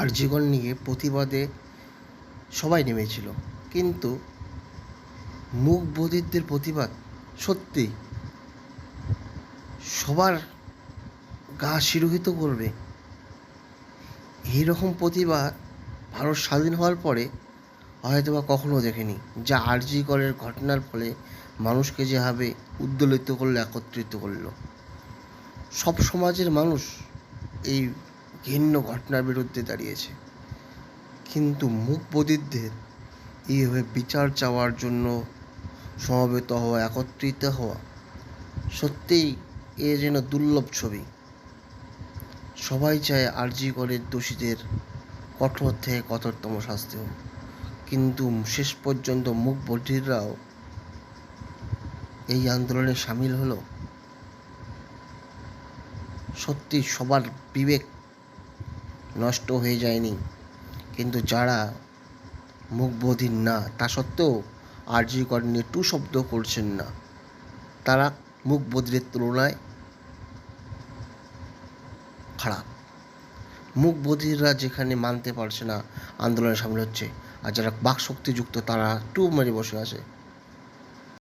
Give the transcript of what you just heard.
আরজিগণ নিয়ে প্রতিবাদে সবাই নেমেছিল। কিন্তু মুখ বধিরদের প্রতিবাদ সত্যি সবার গা শিরোহিত করবে। এইরকম প্রতিবাদ ভারত স্বাধীন হওয়ার পরে হয়তো বা কখনো দেখেনি, যা আরজি করের ঘটনার ফলে মানুষকে যেভাবে উদ্দোলিত করল, একত্রিত করল। সব সমাজের মানুষ এই ঘৃণ্য ঘটনার বিরুদ্ধে দাঁড়িয়েছে। কিন্তু মুখ বধিরদের এইভাবে বিচার চাওয়ার জন্য সমবেত হওয়া, একত্রিত হওয়া সত্যিই এ যেন দুর্লভ ছবি। সবাই চায় আরজি করে দোষীদের কঠোর থেকে কঠোরতম শাস্তি হোক কিন্তু শেষ পর্যন্ত মুখ বধিররাও এই আন্দোলনে সামিল হলো। সত্যি সবার বিবেক নষ্ট হয়ে যায়নি। কিন্তু যারা মুখ বধির না, তা সত্ত্বেও আরজি কর নিয়ে টু শব্দ করছেন না। তারা মুখ বধিরের তুলনায় খারাপ। মুখ বধিররা যেখানে মানতে পারছে না আন্দোলনে সামিল হচ্ছে। আর যারা বাক বাকশক্তিযুক্ত, তারা টু মেরে বসে আছে।